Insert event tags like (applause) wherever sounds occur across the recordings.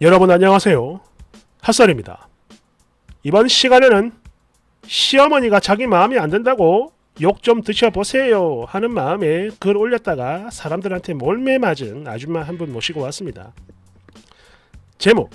여러분 안녕하세요. 핫설입니다. 이번 시간에는 시어머니가 자기 마음이 안 든다고 욕 좀 드셔보세요 하는 마음에 글 올렸다가 사람들한테 몰매 맞은 아줌마 한 분 모시고 왔습니다. 제목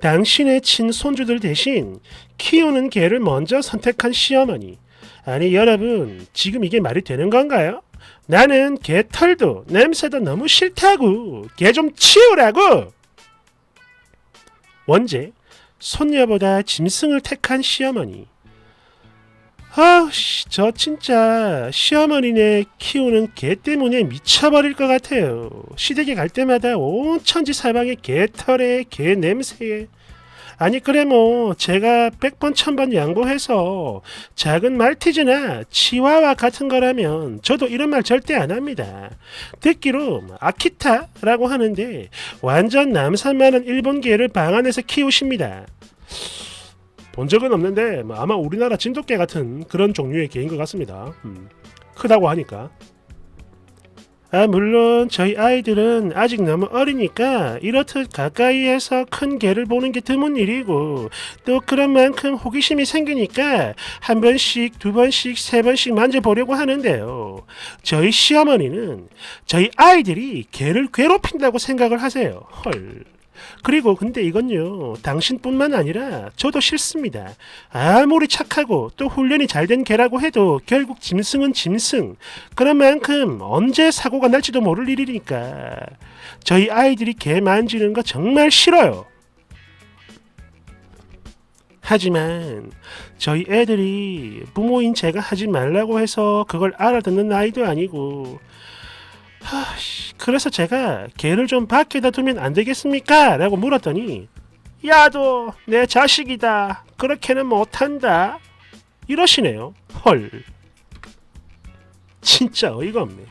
당신의 친손주들 대신 키우는 개를 먼저 선택한 시어머니 아니 여러분 지금 이게 말이 되는 건가요? 나는 개 털도 냄새도 너무 싫다고 개 좀 치우라고 원제 손녀보다 짐승을 택한 시어머니. 아씨 저 진짜 시어머니네 키우는 개 때문에 미쳐버릴 것 같아요. 시댁에 갈 때마다 온 천지 사방에 개 털에 개 냄새에 아니 그래 뭐 제가 백번 천번 양보해서 작은 말티즈나 치와와 같은 거라면 저도 이런 말 절대 안 합니다. 듣기로 아키타라고 하는데 완전 남산 많은 일본 개를 방 안에서 키우십니다. 본 적은 없는데 뭐 아마 우리나라 진돗개 같은 그런 종류의 개인 것 같습니다. 음, 크다고 하니까. 아 물론 저희 아이들은 아직 너무 어리니까 이렇듯 가까이에서 큰 개를 보는 게 드문 일이고 또 그런 만큼 호기심이 생기니까 한 번씩 두 번씩 세 번씩 만져보려고 하는데요. 저희 시어머니는 저희 아이들이 개를 괴롭힌다고 생각을 하세요. 헐. 그리고 근데 이건요 당신뿐만 아니라 저도 싫습니다. 아무리 착하고 또 훈련이 잘 된 개라고 해도 결국 짐승은 짐승. 그런 만큼 언제 사고가 날지도 모를 일이니까. 저희 아이들이 개 만지는 거 정말 싫어요. 하지만 저희 애들이 부모인 제가 하지 말라고 해서 그걸 알아듣는 나이도 아니고 하씨, 그래서 제가 개를 좀 밖에다 두면 안 되겠습니까? 라고 물었더니 야도 내 자식이다. 그렇게는 못한다. 이러시네요. 헐. 진짜 어이가 없네.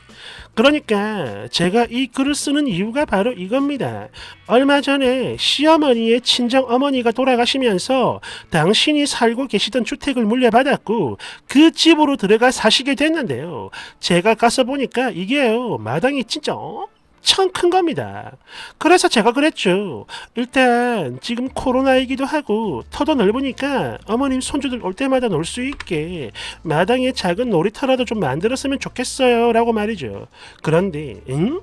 그러니까 제가 이 글을 쓰는 이유가 바로 이겁니다. 얼마 전에 시어머니의 친정 어머니가 돌아가시면서 당신이 살고 계시던 주택을 물려받았고 그 집으로 들어가 사시게 됐는데요. 제가 가서 보니까 이게요 마당이 진짜 엄청 큰 겁니다. 그래서 제가 그랬죠. 일단 지금 코로나이기도 하고 터도 넓으니까 어머님 손주들 올 때마다 놀 수 있게 마당에 작은 놀이터라도 좀 만들었으면 좋겠어요. 라고 말이죠. 그런데 응?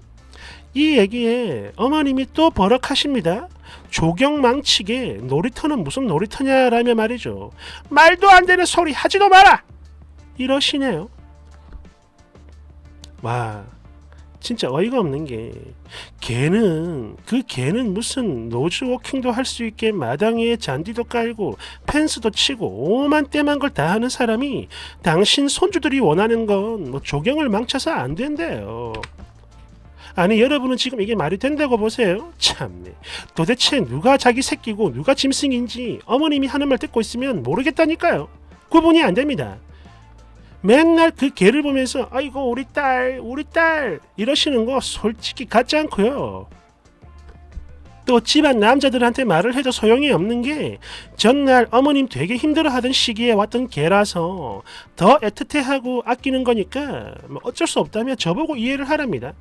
이 얘기에 어머님이 또 버럭하십니다. 조경망치게 놀이터는 무슨 놀이터냐라며 말이죠. 말도 안 되는 소리 하지도 마라! 이러시네요. 와, 진짜 어이가 없는 게 걔는 그 걔는 무슨 노즈워킹도 할 수 있게 마당 위에 잔디도 깔고 펜스도 치고 오만 때만 걸 다 하는 사람이 당신 손주들이 원하는 건 뭐 조경을 망쳐서 안 된대요. 아니 여러분은 지금 이게 말이 된다고 보세요? 참네. 도대체 누가 자기 새끼고 누가 짐승인지 어머님이 하는 말 듣고 있으면 모르겠다니까요. 구분이 안 됩니다. 맨날 그 개를 보면서 아이고 우리 딸 우리 딸 이러시는 거 솔직히 같지 않고요. 또 집안 남자들한테 말을 해도 소용이 없는 게 전날 어머님 되게 힘들어하던 시기에 왔던 개라서 더 애틋해하고 아끼는 거니까 뭐 어쩔 수 없다면 저보고 이해를 하랍니다.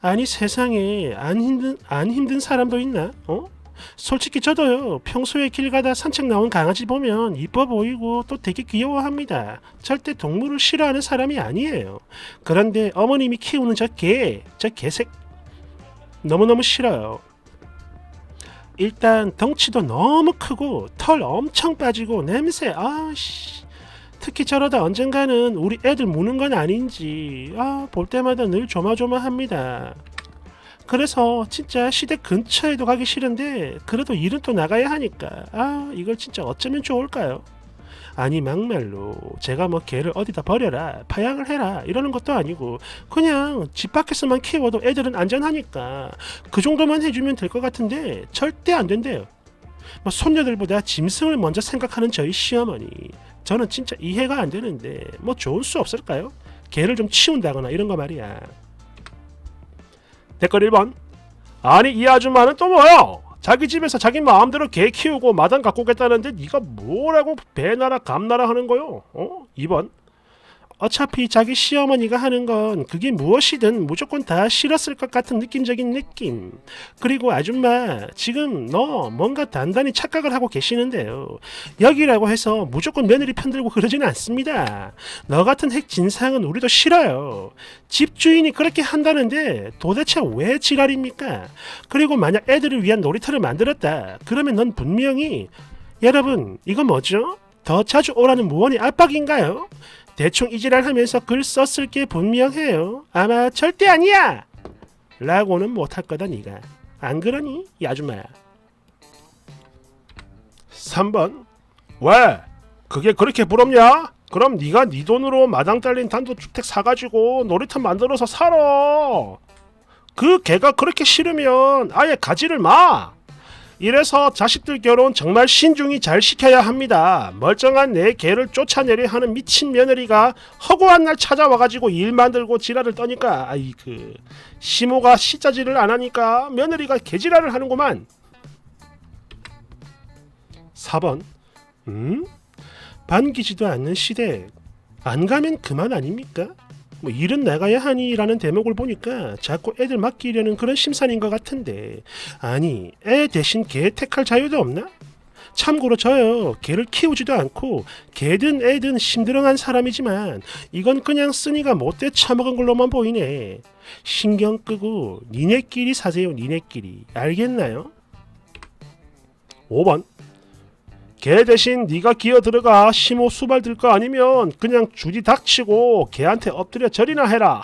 아니 세상에 안 힘든 안 힘든 사람도 있나? 어? 솔직히 저도요 평소에 길 가다 산책 나온 강아지 보면 이뻐 보이고 또 되게 귀여워합니다. 절대 동물을 싫어하는 사람이 아니에요. 그런데 어머님이 키우는 저 개, 저 개색 너무너무 싫어요. 일단 덩치도 너무 크고 털 엄청 빠지고 냄새 아씨 특히 저러다 언젠가는 우리 애들 무는 건 아닌지 아 볼 때마다 늘 조마조마합니다. 그래서 진짜 시댁 근처에도 가기 싫은데 그래도 일은 또 나가야 하니까 아 이걸 진짜 어쩌면 좋을까요? 아니 막말로 제가 뭐 개를 어디다 버려라 파양을 해라 이러는 것도 아니고 그냥 집 밖에서만 키워도 애들은 안전하니까 그 정도만 해주면 될 것 같은데 절대 안 된대요. 뭐 손녀들보다 짐승을 먼저 생각하는 저희 시어머니 저는 진짜 이해가 안 되는데 뭐 좋을 수 없을까요? 개를 좀 치운다거나 이런 거 말이야. 댓글 1번. 아니 이 아줌마는 또 뭐야? 자기 집에서 자기 마음대로 개 키우고 마당 갖고 오겠다는데 네가 뭐라고 배나라 감나라 하는 거요? 어? 2번 어차피 자기 시어머니가 하는 건 그게 무엇이든 무조건 다 싫었을 것 같은 느낌적인 느낌. 그리고 아줌마, 지금 너 뭔가 단단히 착각을 하고 계시는데요. 여기라고 해서 무조건 며느리 편들고 그러지는 않습니다. 너 같은 핵 진상은 우리도 싫어요. 집주인이 그렇게 한다는데 도대체 왜 지랄입니까? 그리고 만약 애들을 위한 놀이터를 만들었다. 그러면 넌 분명히 여러분, 이건 뭐죠? 더 자주 오라는 무언의 압박인가요? 대충 이지랄 하면서 글 썼을 게 분명해요. 아마 절대 아니야! 라고는 못할 거다 니가. 안 그러니? 이 아줌마야. 3번 왜? 그게 그렇게 부럽냐? 그럼 네가 네 돈으로 마당 딸린 단독주택 사가지고 놀이터 만들어서 살아. 그 개가 그렇게 싫으면 아예 가지를 마. 이래서 자식들 결혼 정말 신중히 잘 시켜야 합니다. 멀쩡한 내 개를 쫓아내려 하는 미친 며느리가 허구한 날 찾아와가지고 일 만들고 지랄을 떠니까 아이 그 시모가 시자질을 안 하니까 며느리가 개지랄을 하는구만. 4번 음? 반기지도 않는 시댁 안 가면 그만 아닙니까? 뭐 일은 나가야 하니라는 대목을 보니까 자꾸 애들 맡기려는 그런 심산인 것 같은데 아니 애 대신 개 택할 자유도 없나? 참고로 저요 개를 키우지도 않고 개든 애든 심드렁한 사람이지만 이건 그냥 쓰니가 못돼 처먹은 걸로만 보이네 신경 끄고 니네끼리 사세요 니네끼리 알겠나요? 5번 개 대신 네가 기어 들어가 심호 수발 들 거 아니면 그냥 주디 닥치고 개한테 엎드려 절이나 해라.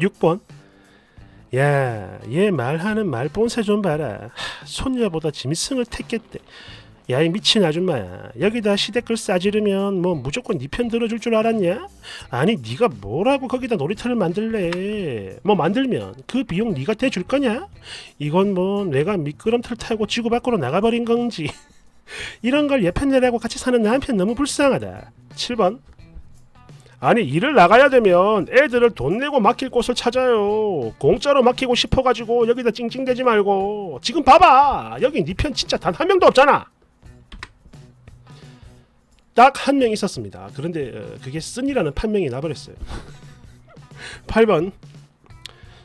6번 야, 얘 말하는 말본새 좀 봐라. 하, 손녀보다 짐승을 택겠대. 야, 이 미친 아줌마야. 여기다 시대글 싸지르면 뭐 무조건 네 편 들어줄 줄 알았냐? 아니, 네가 뭐라고 거기다 놀이터를 만들래? 뭐 만들면 그 비용 네가 대줄 거냐? 이건 뭐 내가 미끄럼틀 타고 지구 밖으로 나가버린 건지. (laughs) 이런 걸 예편 내라고 같이 사는 남편 너무 불쌍하다. 7번. 아니 일을 나가야 되면 애들을 돈 내고 맡길 곳을 찾아요. 공짜로 맡기고 싶어가지고 여기다 찡찡대지 말고 지금 봐봐 여기 네 편 진짜 단 한 명도 없잖아. 딱 한 명 있었습니다. 그런데 어, 그게 쓴이라는 판명이 나버렸어요. 8번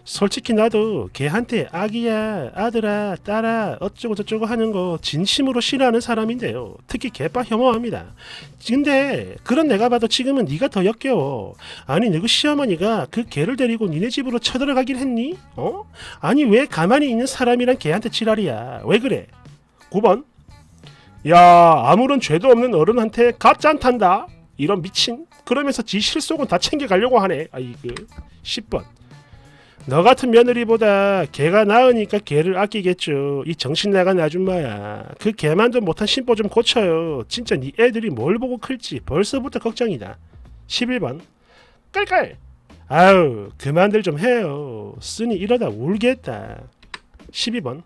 솔직히 나도 걔한테 아기야 아들아 딸아 어쩌고 저쩌고 하는 거 진심으로 싫어하는 사람인데요 특히 개빠 혐오합니다 근데 그런 내가 봐도 지금은 네가 더 역겨워 아니 너그 시어머니가 그 개를 데리고 니네 집으로 쳐들어가긴 했니? 어? 아니 왜 가만히 있는 사람이랑 걔한테 지랄이야 왜 그래? 9번 야 아무런 죄도 없는 어른한테 가짠 탄다 이런 미친 그러면서 지 실속은 다 챙겨가려고 하네 아이고 10번 너 같은 며느리보다 개가 나으니까 개를 아끼겠죠. 이 정신 나간 아줌마야. 그 개만도 못한 심보 좀 고쳐요. 진짜 네 애들이 뭘 보고 클지 벌써부터 걱정이다. 11번. 깔깔. 아유 그만들 좀 해요. 쓰니 이러다 울겠다. 12번.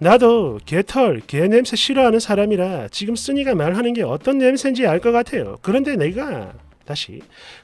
나도 개털, 개 냄새 싫어하는 사람이라 지금 쓰니가 말하는 게 어떤 냄새인지 알 것 같아요. 그런데 내가 다시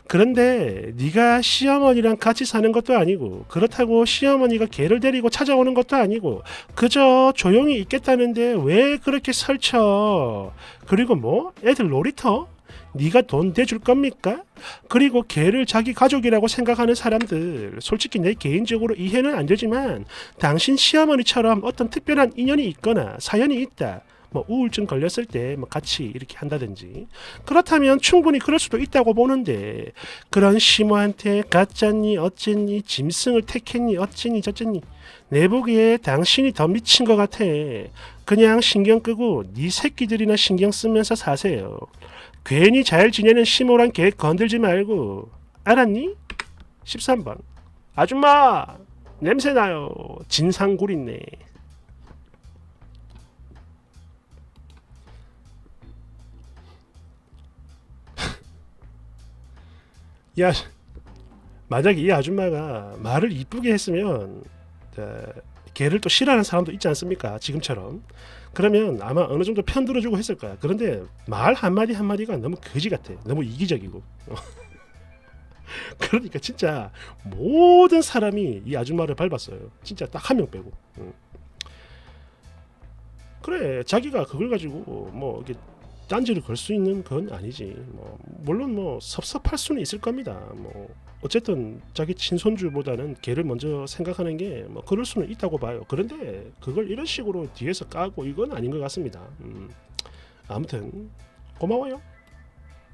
그런데 네가 시어머니랑 같이 사는 것도 아니고 그렇다고 시어머니가 개를 데리고 찾아오는 것도 아니고 그저 조용히 있겠다는데 왜 그렇게 설쳐 그리고 뭐 애들 놀이터 네가 돈 대줄 겁니까? 그리고 개를 자기 가족이라고 생각하는 사람들. 솔직히 내 개인적으로 이해는 안 되지만 당신 시어머니처럼 어떤 특별한 인연이 있거나 사연이 있다. 뭐 우울증 걸렸을 때 뭐 같이 이렇게 한다든지. 그렇다면 충분히 그럴 수도 있다고 보는데 그런 시모한테 가짜니 어쨌니 짐승을 택했니 어쨌니 저쨌니. 내 보기에 당신이 더 미친 것 같아. 그냥 신경 끄고 네 새끼들이나 신경 쓰면서 사세요 괜히 잘 지내는 시모란 개 건들지 말고. 알았니? 13번. 아줌마 냄새나요. 진상구리네. (laughs) 야 만약에 이 아줌마가 말을 이쁘게 했으면 어, 걔를 또 싫어하는 사람도 있지 않습니까? 지금처럼. 그러면 아마 어느 정도 편 들어주고 했을 거야. 그런데 말 한마디 한마디가 너무 거지 같아. 너무 이기적이고. (laughs) 그러니까 진짜 모든 사람이 이 아줌마를 밟았어요. 진짜 딱 한 명 빼고. 응. 그래 자기가 그걸 가지고 뭐 이게 딴지를 걸 수 있는 건 아니지. 뭐 물론 뭐 섭섭할 수는 있을 겁니다. 뭐 어쨌든 자기 친손주보다는 걔를 먼저 생각하는 게 뭐 그럴 수는 있다고 봐요. 그런데 그걸 이런 식으로 뒤에서 까고 이건 아닌 것 같습니다. 음, 아무튼 고마워요.